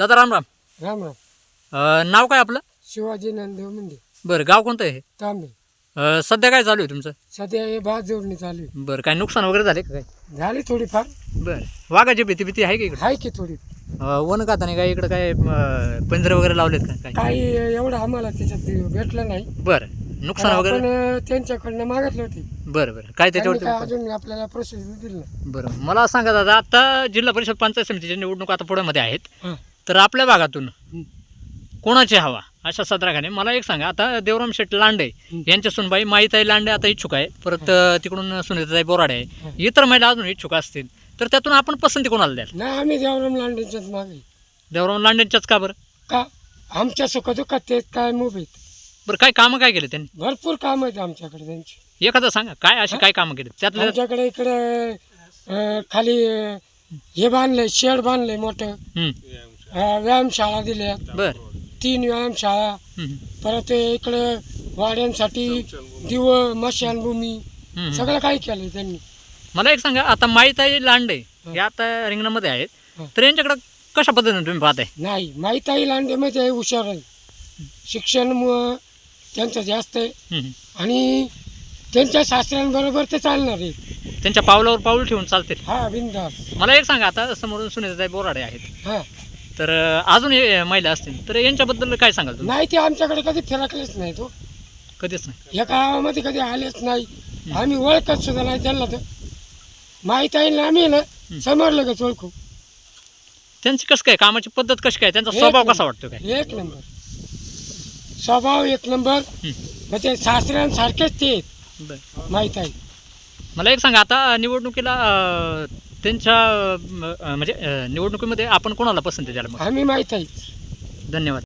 दादा राम राम. राम राम. अ, नाव काय आपलं? शिवाजी नांदेव म्हणजे बरं गाव कोणतं आहे तांबे. अ, सध्या काय चालू आहे तुमचं? सध्या हे भात जोडणी चालू आहे. बरं काय नुकसान वगैरे झाले का काय? झाली थोडीफार. बरं. वाघाची भीती भीती आहे का इकडे? आहे की थोडी. वन खाताने काय इकडं काय अ, पिंजरे वगैरे लावलेत का? काय? काही एवढं आम्हाला त्याच्यात भेटलं नाही. बरं. नुकसान आपण वगैरे त्यांच्याकडनं मागितलं होती. बरं बरं. काय त्यांनी काय त्याच्यावरती अजून आपल्याला प्रोसेस दिली नाही. बरं. मला सांगा दादा आता जिल्हा परिषद पंचायत समितीच्या निवडणूक आता पुण्यामध्ये आहेत. हां. तर आपल्या भागातून. कोणाची हवा? अशा सदराखाने मला एक सांगा. आता देवराम शेठ लांडे. यांच्या सुनबाई माईताई लांडे आता इच्छुक आहे. परत तिकडून सुनीताई बोराडे आहे. इतर महिला अजून इच्छुक असतील. तर त्यातून आपण पसंती कोणाला द्याल? नाही आम्ही देवराम लांडेच्याच मागे. देवराम लांडेंच्याच का बरं? का? आमच्या सुखदुःखात ते काय मुभ आहेत. बरं काय कामं काय केले त्यांनी? भरपूर काम आहेत आमच्याकडे त्यांची. एखादं सांगा काय अशी काय कामं केली? त्यातलं आमच्याकडे इकडे अं, खाली अं, हे बांधलंय शेड बांधलंय मोठं. हं, व्यायामशाळा दिल्या. बरं. तीन व्यायामशाळा. हं, परत इकडे वाड्यांसाठी दिव मशानभूमी हं, हं. सगळं काही केलं त्यांनी. मला एक सांगा आता माईताई लांडे या आता रिंगणामध्ये आहेत. हं. तर यांच्याकडं कशा पद्धतीने तुम्ही पाहताय? नाही माहीत लांडेमध्ये हुशार आहे. शिक्षण त्यांचं जास्त आहे. हं, हं. आणि त्यांच्या शास्त्रांबरोबर ते चालणार आहे. त्यांच्या पावलावर पाऊल ठेवून चालते हा बिंदास मला एक सांगा आता समोरून सुनीताई बोराडे आहेत. हा. तर अजून हे महिला असतील तर यांच्याबद्दल काय सांगाल तुम्ही? नाही ते आमच्याकडे कधी फिरकलेच नाही तो. कधीच नाही. या गावामध्ये कधी आलेच नाही. आम्ही ओळखत सुद्धा नाही त्यांना तर. माहीत आहे ना आम्ही ना समोर लगेच ओळखू. त्यांची कसं काय कामाची पद्धत कशी काय त्यांचा स्वभाव. कसा वाटतो काय? एक नंबर. स्वभाव एक नंबर. म्हणजे सासऱ्यांसारखेच ते आहेत. बरं. माहीत आहे. मला एक सांगा आता निवडणुकीला अं, त्यांच्या अं, म्हणजे अं, निवडणुकीमध्ये आपण कोणाला पसंती द्यायला मग? आम्ही माहीत आहे. धन्यवाद.